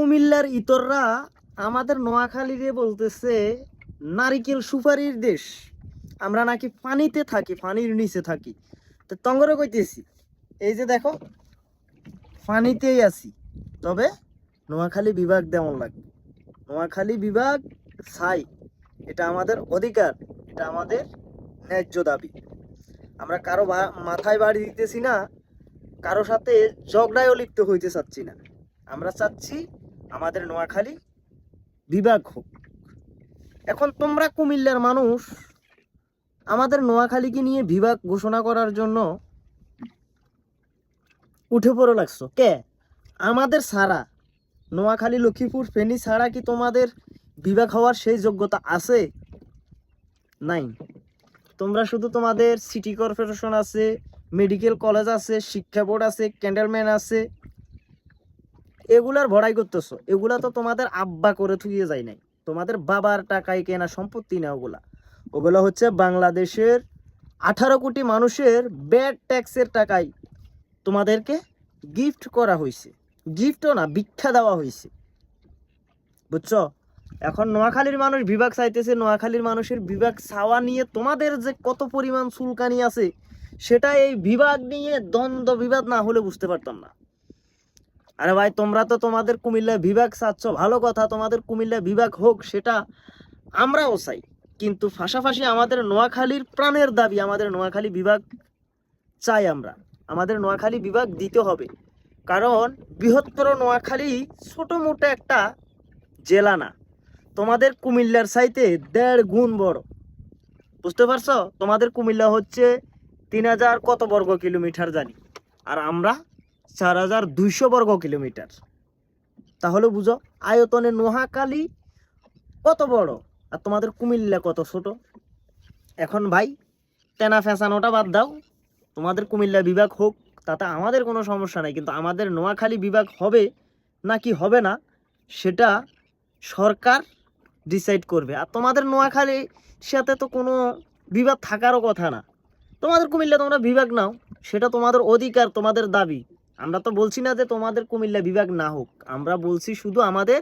কুমিল্লার ইতররা আমাদের নোয়াখালীরে বলতেছে, নারিকেল সুপারির দেশ। আমরা নাকি পানিতে থাকি, পানির নিচে থাকি। তো তঙ্গরে কইতেছি, এই যে দেখো, পানিতেই আছি। তবে নোয়াখালী বিভাগ দেমন লাগবে। নোয়াখালী বিভাগ ছাই। এটা আমাদের অধিকার, এটা আমাদের ন্যায্য দাবি। আমরা কারও মাথায় বাড়ি দিতেছি না, কারও সাথে ঝগড়ায়ও লিপ্ত হইতে চাচ্ছি না। আমরা চাচ্ছি আমাদের নোয়াখালী বিভাগ হোক। এখন তোমরা কুমিল্লার মানুষ, আমাদের নোয়াখালীকে নিয়ে বিভাগ ঘোষণা করার জন্য উঠে পড়ে লাগছো। কে? আমাদের ছাড়া নোয়াখালী, লক্ষ্মীপুর, ফেনী ছাড়া কি তোমাদের বিভাগ হওয়ার সেই যোগ্যতা আছে? নাই। তোমরা শুধু তোমাদের সিটি কর্পোরেশন আছে মেডিকেল কলেজ আছে, শিক্ষা বোর্ড আছে ক্যান্ডেলম্যান আছে এগুলার ভড়াই করতেছো। এগুলা তো তোমাদের আব্বা করে থুয়ে যায় নাই। তোমাদের বাবার টাকায় কেনা সম্পত্তি না ওগুলা। ওগুলো হচ্ছে বাংলাদেশের আঠারো কোটি মানুষের ব্যাড ট্যাক্সের টাকায় তোমাদেরকে গিফট করা হয়েছে গিফটও না, ভিক্ষা দেওয়া হয়েছে বুঝছ? এখন নোয়াখালীর মানুষ বিভাগ চাইতেছে, নোয়াখালীর মানুষের বিভাগ চাওয়া নিয়ে তোমাদের যে কত পরিমাণ চুলকানি আছে, সেটা এই বিভাগ নিয়ে দ্বন্দ্ব বিবাদ না হলে বুঝতে পারতাম না। আরে ভাই, তোমরা তো তোমাদের কুমিল্লা বিভাগ চাচ্ছ, ভালো কথা, তোমাদের কুমিল্লা বিভাগ হোক, সেটা আমরাও চাই। কিন্তু পাশাপাশি আমাদের নোয়াখালীর প্রাণের দাবি, আমাদের নোয়াখালী বিভাগ চাই আমরা। আমাদের নোয়াখালী বিভাগ দিতে হবে। কারণ বৃহত্তর নোয়াখালী ছোট মোটো একটা জেলা না। তোমাদের কুমিল্লার সাইতে দেড় গুণ বড়। বুঝতে পারছ? তোমাদের কুমিল্লা হচ্ছে তিন হাজার কত বর্গ কিলোমিটার জানি। আর আমরা চার হাজার দুইশো বর্গ কিলোমিটার। তাহলে বুঝো, আয়তনে নোহাকালী কত বড়? আর তোমাদের কুমিল্লা কত ছোট? এখন ভাই, তেনা ফ্যাসানোটা বাদ দাও। তোমাদের কুমিল্লা বিভাগ হোক, তাতে আমাদের কোনো সমস্যা নাই, কিন্তু আমাদের নোয়াখালী বিভাগ হবে নাকি হবে না, সেটা সরকার ডিসাইড করবে। আর তোমাদের নোয়াখালীর সাথে তো কোনো বিভাগ থাকারও কথা না। তোমাদের কুমিল্লা তোমরা বিভাগ নাও, সেটা তোমাদের অধিকার, তোমাদের দাবি। আমরা তো বলছি না যে তোমাদের কুমিল্লা বিভাগ না হোক, আমরা বলছি শুধু আমাদের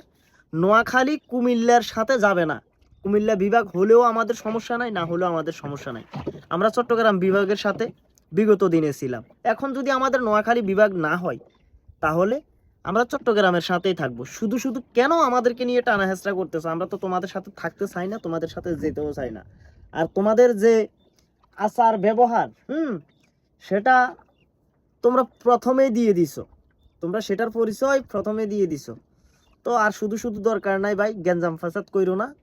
নোয়াখালী কুমিল্লার সাথে যাবে না। কুমিল্লা বিভাগ হলেও আমাদের সমস্যা নাই, না হলেও আমাদের সমস্যা নাই। আমরা চট্টগ্রাম বিভাগের সাথে বিগত দিনে ছিলাম। এখন যদি আমাদের নোয়াখালী বিভাগ না হয়, তাহলে আমরা চট্টগ্রামের সাথেই থাকব। শুধু শুধু কেন আমাদেরকে নিয়ে টানা হেঁচড়া করতেছো? আমরা তো তোমাদের সাথে থাকতে চাই না, তোমাদের সাথে যেতেও চাই না। আর তোমাদের যে আচার ব্যবহার হুম, সেটা তোমরা প্রথমেই দিয়ে দিছো। তোমরা সেটার পরিচয় প্রথমে দিয়ে দিছো। তো আর শুধু শুধু দরকার নাই ভাই, গ্যাঞ্জাম ফাসাদ কইরো না।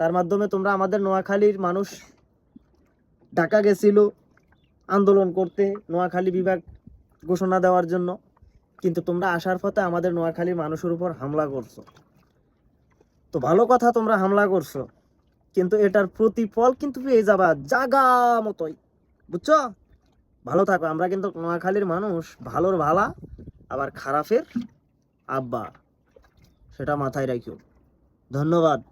তার মাধ্যমে তোমরা আমাদের নোয়াখালীর মানুষ ঢাকা গেছিল আন্দোলন করতে, নোয়াখালী বিভাগ ঘোষণা দেওয়ার জন্য। কিন্তু তোমরা আসার পথে আমাদের নোয়াখালীর মানুষের উপর হামলা করছ। তো ভালো কথা, তোমরা হামলা করছ। কিন্তু এটার প্রতিফল কিন্তু পেয়ে যাবা জাগা মতোই। বুঝছ? ভালো থাকো। আমরা কিন্তু নোয়াখালীর মানুষ, ভালোর ভালা, আবার খারাপের আব্বা। সেটা মাথায় রাখিও। ধন্যবাদ।